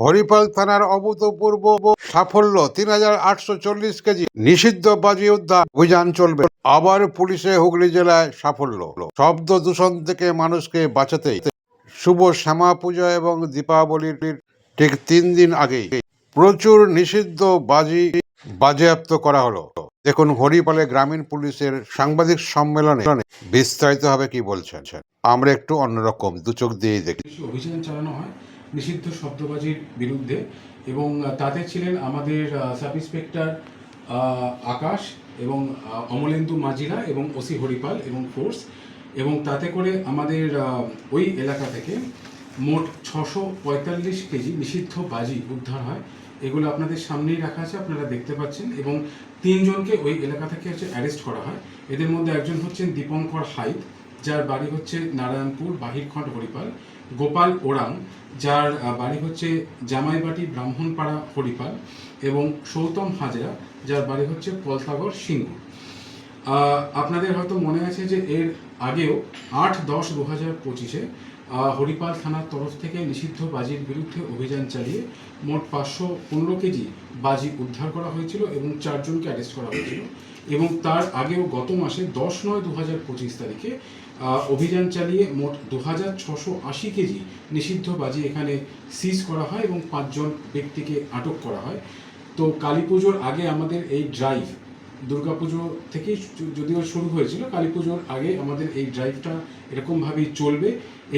হরিপাল থানার অভূতপূর্ব সাফল্য, তিন হাজার আটশো চল্লিশ কেজি নিষিদ্ধ বাজি উদ্ধার অভিযান চলবে। আবার পুলিশে হুগলি জেলায় সাফল্য। শব্দ দূষণ থেকে মানুষকে বাঁচাতে শুভ শ্যামা পূজা এবং দীপাবলির ঠিক তিন দিন আগেই প্রচুর নিষিদ্ধ বাজি বাজেয়াপ্ত করা হলো। দেখুন, হরিপালে গ্রামীণ পুলিশের সাংবাদিক সম্মেলনে বিস্তারিত হবে কি বলছেন। আমরা একটু অন্যরকম দু চোখ দিয়েই দেখি। অভিযান চালানো হয়। নিষিদ্ধ শব্দবাজির বিরুদ্ধে এবং তাতে ছিলেন আমাদের সাব ইন্সপেক্টর আকাশ এবং অমলেন্দু মাজিরা এবং ওসি হরিপাল এবং ফোর্স এবং তাতে করে আমাদের ওই এলাকা থেকে মোট ছশো পঁয়তাল্লিশ কেজি নিষিদ্ধ বাজি উদ্ধার হয়। এগুলো আপনাদের সামনেই রাখা আছে, আপনারা দেখতে পাচ্ছেন এবং তিনজনকে ওই এলাকা থেকে হচ্ছে অ্যারেস্ট করা হয়। এদের মধ্যে একজন হচ্ছেন দীপঙ্কর হাইত যার বাড়ি হচ্ছে নারায়ণপুর, বাহিরখণ্ড, হরিপাল। গোপাল ওরাং, যার বাড়ি হচ্ছে জামাইবাটি, ব্রাহ্মণপাড়া, হরিপাল। এবং সৌতম হাজরা, যার বাড়ি হচ্ছে পলসাগর সিংহ আপনাদের হয়তো মনে আছে যে এর আগেও আট দশ দু হাজার পঁচিশে হরিপাল থানার তরফ থেকে নিষিদ্ধ বাজির বিরুদ্ধে অভিযান চালিয়ে মোট পাঁচশো পনেরো কেজি বাজি উদ্ধার করা হয়েছিল এবং চারজনকে অ্যারেস্ট করা হয়েছিল। এবং তার আগেও গত মাসে দশ নয় দু হাজার পঁচিশ তারিখে অভিযান চালিয়ে মোট দু হাজার ছশো আশি কেজি নিষিদ্ধ বাজি এখানে সিজ করা হয় এবং পাঁচজন ব্যক্তিকে আটক করা হয়। তো কালী পুজোর আগে আমাদের এই ড্রাইভ দুর্গাপুজো থেকে যদিও শুরু হয়েছিল, কালী পুজোর আগে আমাদের এই ড্রাইভটা এরকমভাবেই চলবে।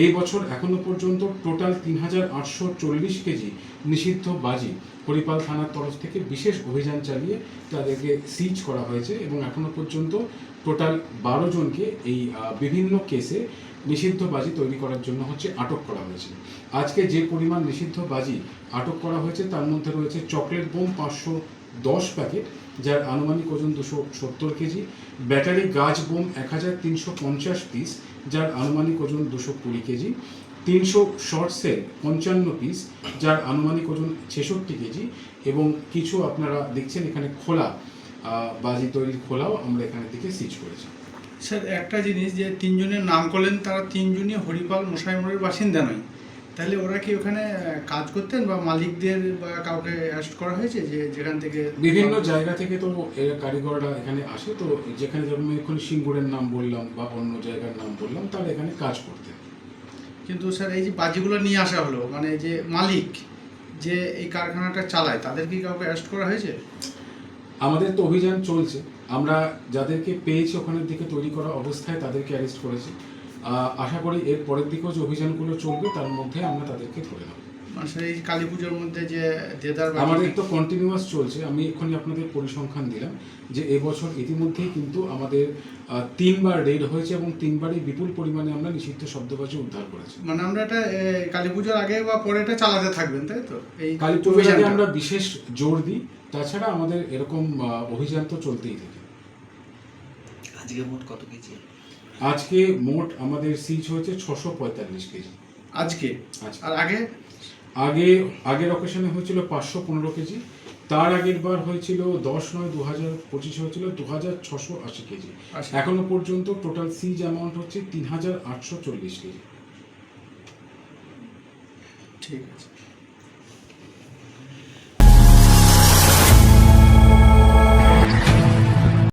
এই বছর এখনও পর্যন্ত টোটাল তিন হাজার আটশো চল্লিশ কেজি নিষিদ্ধ বাজি হরিপাল থানার তরফ থেকে বিশেষ অভিযান চালিয়ে তাদেরকে সিজ করা হয়েছে এবং এখনও পর্যন্ত টোটাল বারো জনকে এই বিভিন্ন কেসে নিষিদ্ধ বাজি তৈরি করার জন্য হচ্ছে আটক করা হয়েছে। আজকে যে পরিমাণ নিষিদ্ধ বাজি আটক করা হয়েছে, তার মধ্যে রয়েছে চকলেট বোম পাঁচশো দশ প্যাকেট, যার আনুমানিক ওজন দুশো সত্তর কেজি, ব্যাটারি গাছ বোম এক হাজার তিনশো পঞ্চাশ পিস, যার আনুমানিক ওজন দুশো কুড়ি কেজি, তিনশো শর্ট সেল পঞ্চান্ন পিস, যার আনুমানিক ওজন ছেষট্টি কেজি, এবং কিছু আপনারা দেখছেন এখানে খোলা বাজি তৈরির খোলাও আমরা এখানে থেকে সিজ করেছি। স্যার একটা জিনিস যে তিনজনের নাম করলেন তারা তিনজনই হরিপাল মশাইমোড়ের বাসিন্দা নয়। তাহলে ওরা কি ওখানে কাজ করতেন বা মালিকদের বা কাউকে অ্যারেস্ট করা হয়েছে যে যেখান থেকে বিভিন্ন জায়গা থেকে তো এর কারিগররা এখানে আসে তো যেখানে যেমন এখন সিঙ্গুরের নাম বললাম বা অন্য জায়গার নাম বললাম তারা এখানে কাজ করতে কিন্তু স্যার এই যে বাজিগুলো নিয়ে আসা হলো মানে যে মালিক যে এই কারখানাটা চালায় তাদের কি কাউকে অ্যারেস্ট করা হয়েছে? আমাদের তো অভিযান চলছে। আমরা যাদেরকে পেয়েছি ওখানের দিকে তৈরি করা অবস্থায় তাদেরকে অ্যারেস্ট করেছি। আশা করি এর পরের দিকেও যে অভিযানগুলো চলবে, তার মধ্যে আমরা তাদেরকে ধরে নেব। মানে স্যার এই কালী পুজোর মধ্যে যে দেদার আমাদের তো কন্টিনিউয়াস চলছে। আমি এক্ষুনি আপনাদের পরিসংখ্যান দিলাম যে এবছর ইতিমধ্যেই কিন্তু আমাদের তিনবার রেড হয়েছে এবং তিনবারই বিপুল পরিমাণে আমরা নিষিদ্ধ শব্দবাজি উদ্ধার করেছি। মানে আমরা এটা কালী পুজোর আগে বা পরে এটা চালাতে থাকবেন তাই তো? এই কালী পুজোর আগে আমরা বিশেষ জোর দিই তাছাড়া আমাদের এরকম অভিযান তো চলতেই থাকে। আজকে মোট কত কেজি? আজকে মোট আমাদের সিজ হয়েছে ছশো পঁয়তাল্লিশ কেজি। আজকে? আচ্ছা আর আগে? আগে আগের অকেশনে হয়েছিল পাঁচশো পনেরো কেজি তার আগের বার হয়েছিল দশ নয় দু হাজার পঁচিশে হয়েছিল দু হাজার ছশো আশি কেজি। আশি। এখনও পর্যন্ত টোটাল সিজ অ্যামাউন্ট হচ্ছে তিন হাজার আটশো চল্লিশ কেজি। ঠিক আছে।